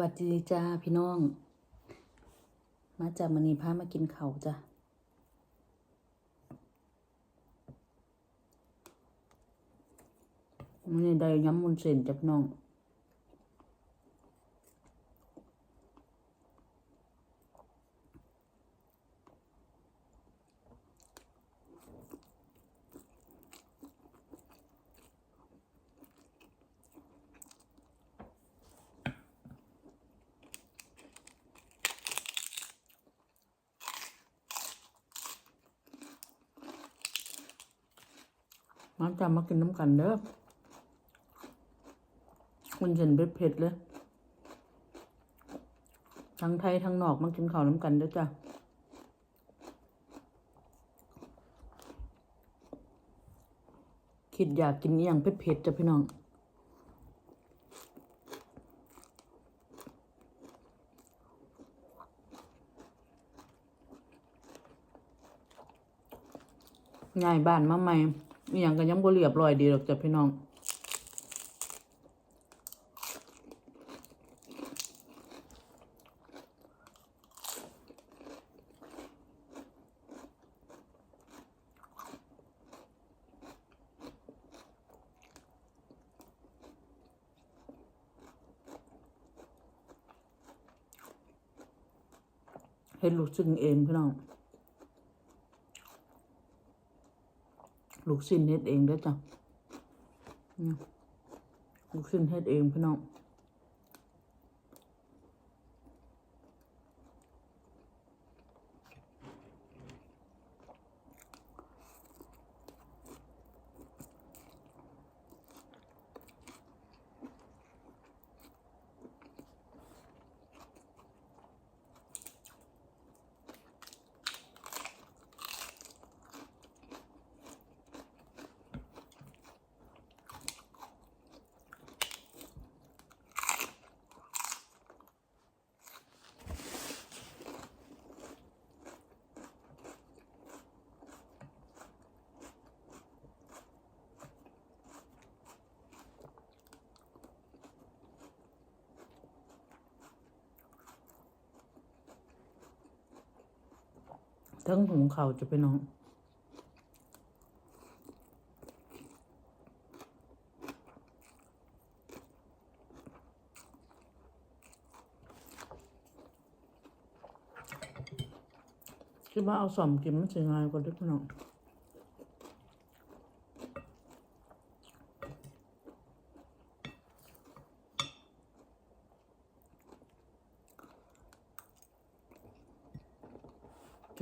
วัสดีจ้าพี่น้อง มาจากมณีพามากินเขาจ้ะมันนี่ได้ย้ำมุนเส้นจ้ะพี่น้อง มาจามากินน้ำกันเด้อมันเย็นเผ็ดๆเลย ทั้งไทยทั้งนอกมากินข้าวน้ำกันเด้อจ้ะคิดอยากกินอย่างเผ็ดๆจ้ะพี่น้องง่ายบ้านมาใหม่ อย่างก็ยังบ่เรียบร้อยดีหรอกจ้ะพี่น้องเฮ็ดลูกซึ่งเองพี่น้อง ลูกชิ้นเฮ็ดเองได้จ้ะลูกชิ้นเฮ็ดเองพี่น้อง ทั้งหุงเขาจะไปน้องคิดว่าเอาสอมกินมันจะง่ายกว่าด้วยพี่น้อง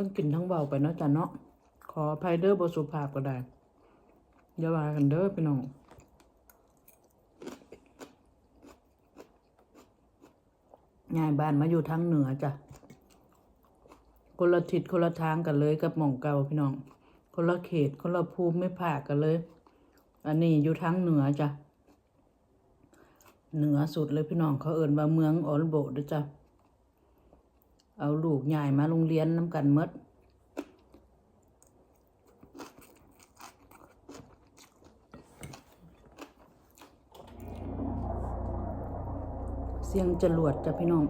ทั้งกินทั้งเบาไปเนาะจ้ะเนาะขออภัยเด้อบสุภาพก็ได้อย่าว่ากันเด้อพี่น้องงายบ้านมาอยู่ทางเหนือจ้ะคนละทิศคนละทางกันเลยกับหม่องเก่าพี่น้อง คนละเขตคนละภูมิไม่ผ่ากันเลย อันนี้อยู่ทางเหนือจ้ะเหนือสุดเลยพี่น้องเขาเอิ้นว่าเมืองออลโบด้อจ้ะ เอาลูกใหญ่มาโรงเรียนน้ำกันมดเสียงจรวดจ้ะพี่น้อง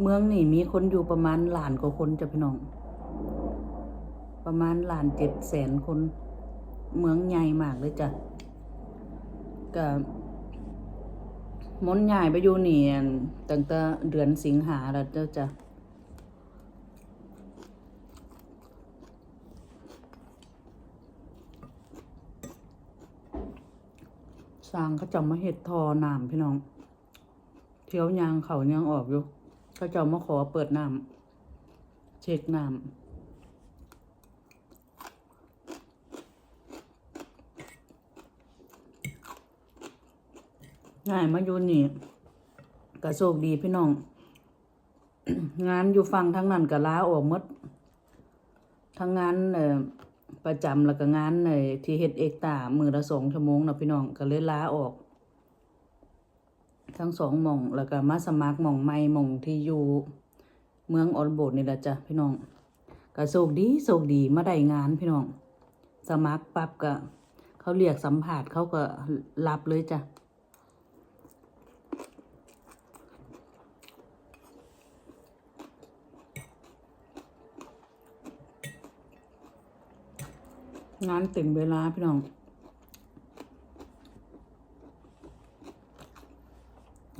เมืองนี่มีคนอยู่ประมาณหลานกว่าคนจ้ะพี่น้อง ประมาณหลานเจ็ดแสนคน เมืองใหญ่มากเลยจ้ะกับ มนใหญ่ไปอยู่นี่อั่นตั้งแต่เดือนสิงหาแล้วเจ้าจ้ะสร้างเขาจะมาเห็ดทอน้ำพี่น้อง เที่ยวยางเขายังออกอยู่เขาจะมาขอเปิดน้ำเช็คน้ำ ง่ายมาอยู่นี่ก็โชคดีพี่น้อง งานอยู่ฟังทั้งนั้นก็ลาออกมดทั้งงานเอ่อประจำแล้วก็งานในที่เฮ็ดเอกตามือละสองชั่วโมงนะพี่น้องก็เลยลาออก ทั้งสองมองแล้วก็มาสมัครมองใหม่มองที่อยู่เมืองออลโบดนี่แหละจ้ะพี่น้องก็โชคดีโชคดีมาได้งานพี่น้อง สมัครปั๊บก็เขาเรียกสัมผัสเขาก็รับเลยจ้ะ งานเต็มเวลาพี่น้อง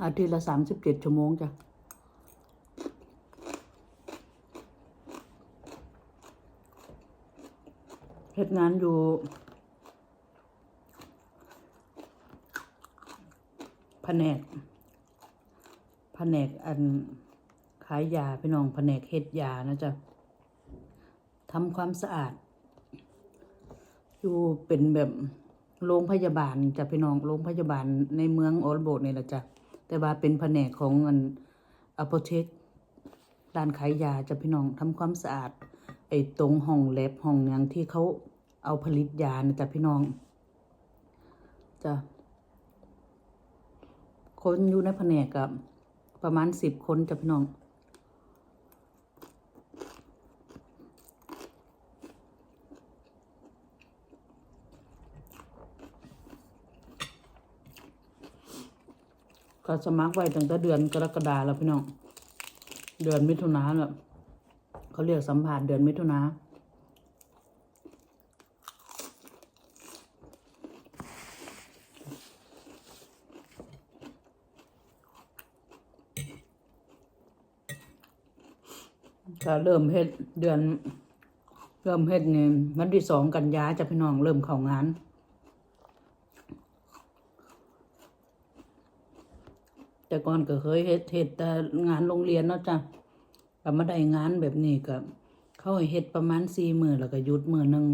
อาทิตย์ละสามสิบเจ็ดชั่วโมงจ้ะเฮ็ดงานอยู่แผนกแผนกอันขายยาพี่น้องแผนกเฮ็ดยานะจ๊ะทำความสะอาด อยู่เป็นแบบโรงพยาบาลจ้ะพี่น้องโรงพยาบาลในเมืองโอลโบดนี่แหละจ้ะแต่ว่าเป็นแผนกของอันอโปเทคด้านขายยาจ้ะพี่น้องทำความสะอาด ไอ้ตรงห้องแลบห้องหยังที่เขาเอาผลิตยานะจ้ะพี่น้องจ้ะคนอยู่ในแผนกกับประมาณสิบคนจ้ะพี่น้อง ก็สมัครไว้ตั้งแต่เดือนกรกฎาแล้วพี่น้อง เดือนมิถุนาแล้วเขาเรียกสัมภาษณ์เดือนมิถุนาก็เริ่มเฮ็ดเดือน เริ่มเฮ็ดเนี่ยวันที่สองกันยาจะพี่น้องเริ่มเข้างาน แต่ก่อนก็เคยเฮ็ดเฮ็ดแต่งานโรงเรียนเนาะจ้ะก็มาได้งานแบบนี้ก็เขาให้เฮ็ดประมาณสี่มื้อแล้วก็หยุดมื้อหนึ่ง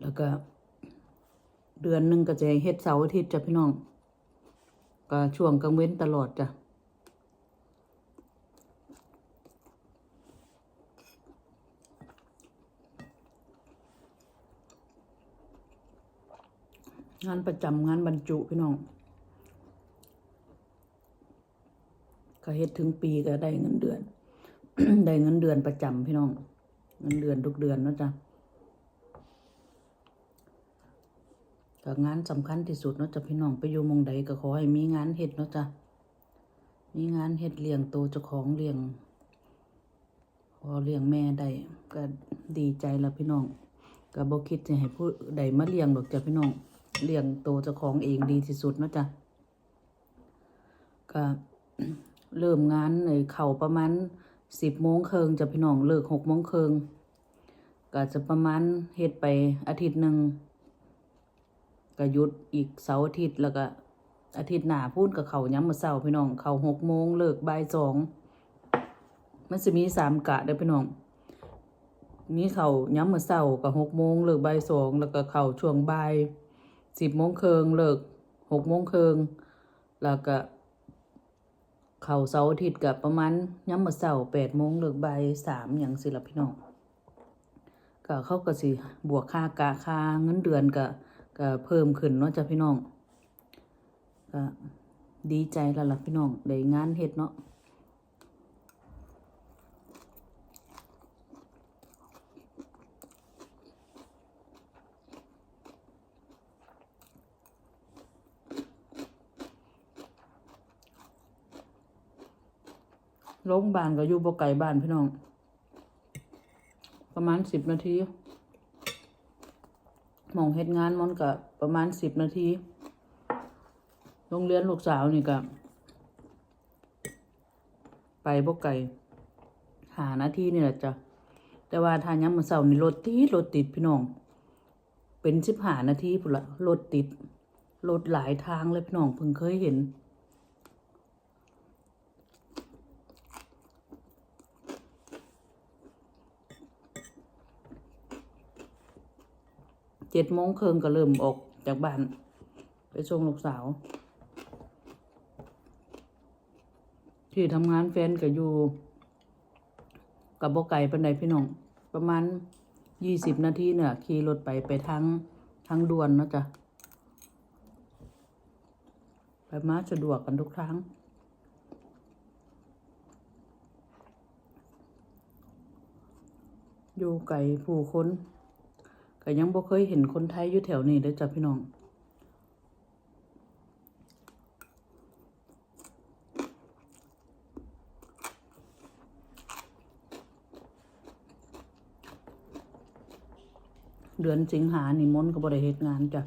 แล้วก็ เดือนหนึ่งก็จะให้เฮ็ดเสาร์อาทิตย์จ้ะพี่น้อง ก็ช่วงกลางเว้นตลอดจ้ะงานประจำงานบรรจุพี่น้อง ก็เฮ็ดถึงปีก็ได้เงินเดือน ได้เงินเดือนประจำพี่น้อง เงินเดือนทุกเดือนเนาะจ้ะก็งานสำคัญที่สุดเนาะจ้ะพี่น้องไปอยู่มองใดก็ขอให้มีงานเฮ็ดเนาะจ้ะมีงานเฮ็ดเลี้ยงโตเจ้าของเลี้ยงพอเลี้ยงแม่ได้ก็ดีใจแล้วพี่น้องก็บ่คิดจะให้ผู้ใดมาเลี้ยงดอกจ้ะพี่น้องเลี้ยงโตเจ้าของเองดีที่สุดเนาะจ้ะก็ เริ่มงานในเข่าประมาณสิบโมงเคิงจะพี่น้องเลิกหกโมงเคิงก็จะประมาณเฮ็ดไปอาทิตย์หนึ่งก็หยุดอีกเสาร์อาทิตย์แล้วก็อาทิตย์หน้าพูดกับเขาย้ำมาเสาร์พี่น้องเขาหกโมงเลิกบ่ายสองมันจะมีสามกะเด้อพี่น้องมีเขาย้ำมาเสาร์กับหกโมงเลิกบ่ายสองแล้วก็เขาช่วงบ่ายสิบโมงเคิงเลิกหกโมงเคิงแล้วก็ เขาเสาร์อาทิตย์กับประมาณย้ำมื้อเช้าแปดโมงเลิกบ่ายสามอย่างสิละพี่น้องก็เขาก็สิบวกค่ากาค่าเงินเดือนก็ก็เพิ่มขึ้นเนาะจ้ะพี่น้องก็ดีใจแล้วล่ะพี่น้องได้งานเฮ็ดเนาะ โรงพยาบาลก็อยู่บ่ไกลบ้านพี่น้อง ประมาณสิบนาทีมองเฮ็ดงานมันก็ประมาณสิบนาทีโรงเรียนลูกสาวนี่ก็ไปบ่ไกลหานาทีนี่แหละจ้ะแต่ว่าทานย้ำมื้อเช้านี่รถติดรถติดพี่น้อง เป็นสิบหานาทีพุ่นละรถติดรถหลายทางเลยพี่น้องเพิ่งเคยเห็น เจ็ดโมงครึ่งก็เริ่มออกจากบ้าน ไปส่งลูกสาว ที่ทำงานแฟนก็อยู่ กับบ่ไก่ปันไดพี่น้อง ประมาณยี่สิบนาทีเนี่ยขี่รถไปไปทางทางด่วนนะจ้ะไปมาสะดวกกันทุกครั้งอยู่ไก่ผู้คน ก็ยังบ่เคยเห็นคนไทยอยู่แถวนี้เด้จ้ะพี่น้องเดือนสิงหานี่มนก็บ่ได้เฮ็ดงานจ้ะ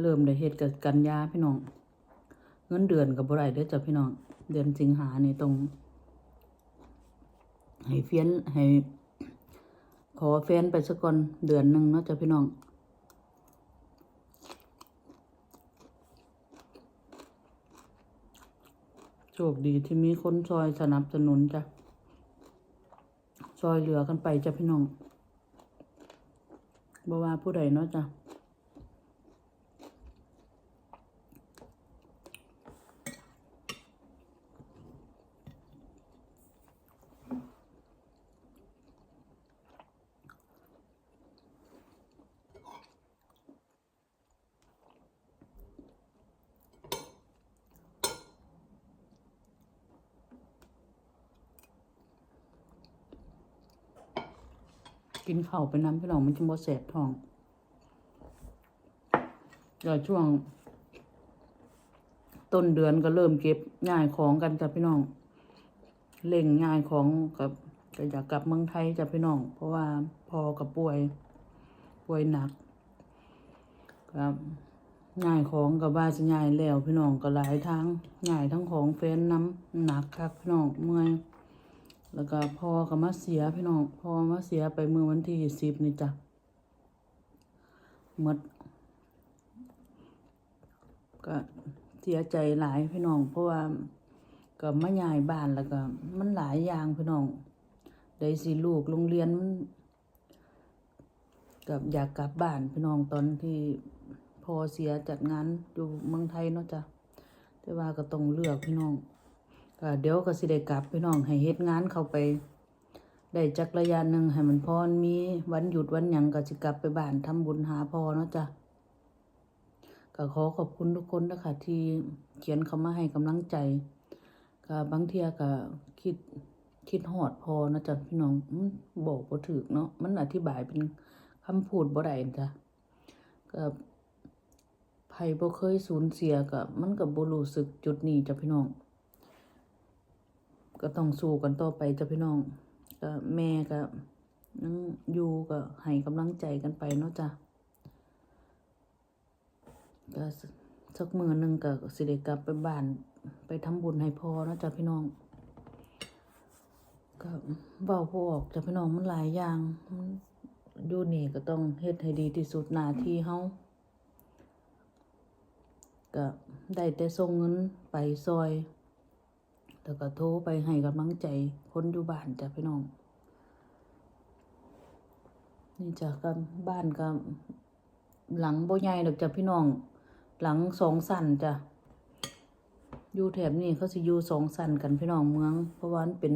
เริ่มได้เฮ็ดกับกันยาพี่น้อง เงินเดือนก็บ่ได้เด้จ้ะพี่น้อง เดือนสิงหานี่ต้องให้เฟียนให้ ขอแฟนไปสักก่อนเดือนหนึ่งเนาะจ้ะพี่น้อง โชคดีที่มีคนซอยสนับสนุนจ้ะซอยเหลือกันไปจ้ะพี่น้องบ่ว่าผู้ใดเนาะจ้ะ กินข้าวไปน้ำพี่น้องมันจะบ่แสบท้องก็ช่วง ต้นเดือนก็เริ่มเก็บง่ายของกันจ้ะพี่น้องเล่งง่ายของกับก็อยากกลับเมืองไทยจ้ะพี่น้อง เพราะว่าพอกับป่วย ป่วยหนักกับง่ายของกับว่าสิง่ายแล้วพี่น้องก็หลายทางง่ายทั้งของแฟนน้ำหนักคักพี่น้องเมื่อย แล้วก็พอก็มาเสียพี่น้องพอมาเสียไปเมื่อวันที่สิบนี่จ้ะหมดก็เสียใจหลายพี่น้อง เพราะว่าก็มาย้ายบ้านแล้วก็มันหลายอย่างพี่น้องได้สิลูกโรงเรียนมันกับอยากกลับบ้านพี่น้องตอนที่พอเสียจัดงานอยู่เมืองไทยเนาะจ้ะแต่ว่าก็ต้องเลือกพี่น้อง ก็เดี๋ยวก็สิได้กลับพี่น้องให้เฮ็ดงานเข้าไปได้จักระยะหนึ่งให้มันพอมีวันหยุดวันหยังก็สิกลับไปบ้านทำบุญหาพ่อเนาะจ้ะก็ขอขอบคุณทุกคนนะคะที่เขียนเข้ามาให้กำลังใจก็บางเทียก็คิดคิดฮอดพอนะจ๊ะพี่น้องบอกบ่ถูกเนาะมันอธิบายเป็นคำพูดบ่ได้จ้ะก็ไผบ่เคยสูญเสียก็มันก็บ่รู้สึกจุดนี้จ้ะพี่น้อง ก็ต้องสู้กันต่อไปจ้ะพี่น้องก็แม่ก็ยังอยู่ก็ให้กำลังใจกันไปเนาะจ้ะก็สักมือหนึ่งก็สิได้กลับไปบ้านไปทำบุญให้พ่อเนาะจ้ะพี่น้องก็เบาพอออกจ้ะพี่น้องมันหลายอย่างอยู่นี่ก็ต้องเฮ็ดให้ดีที่สุดหน้าที่เฮาก็ได้แต่ส่งเงินไปซอย แล้วก็โทรไปให้กำลังใจคนอยู่บ้านจ้ะพี่น้อง นี่จ้ะก็บ้านก็หลังโบ่ใหญ่ดอกจ้ะพี่น้อง หลังสองสันจ้ะอยู่แถบนี้เขาสิอยู่สองสันกันพี่น้องเมือง เพราะว่ามันเป็น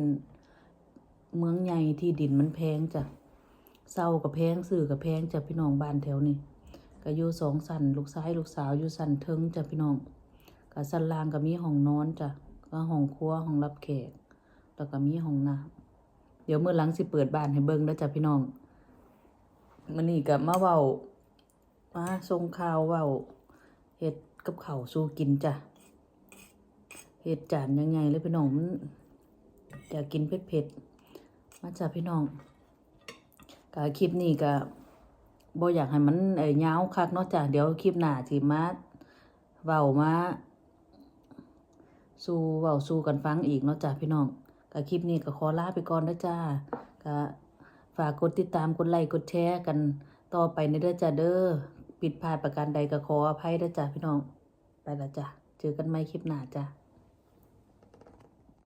เมืองใหญ่ที่ดินมันแพงจ้ะเศร้ากับแพงซื้อกับแพงจ้ะพี่น้องบ้านแถวนี้ก็อยู่สองสันลูกชายลูกสาวอยู่สันเทิงจ้ะพี่น้องก็สันล่างก็มีห้องนอนจ้ะ ก็ห้องครัวห้องรับแขกแล้วก็มีห้องน้ำเดี๋ยวเมื่อหลังสิเปิดบ้านให้เบิ่งแล้วจ้ะพี่น้องมันนี่กับมาเว้ามาส่งข่าวเว้าเฮ็ดกับเข้าสู้กินจ้ะเฮ็ดจานยังไงเลยพี่น้องมันอยากกินเผ็ดๆมาจ้ะพี่น้องก็คลิปนี้ก็บ่อยากให้มันเอ้ยยาวคักเนาะจ้ะเดี๋ยวคลิปหน้าสิมาเว้ามา สู้เว้าสู้กันฟังอีกเนาะจ้าพี่น้องกับคลิปนี้ก็ขอลาไปก่อนนะจ้าก็ฝากกดติดตามกดไลค์กดแชร์กันต่อไปในเด้อจ้าเด้อผิดพลาดประการใดก็ขออภัยนะจ้าพี่น้องไปละจ้าเจอกันใหม่คลิปหน้าจ้า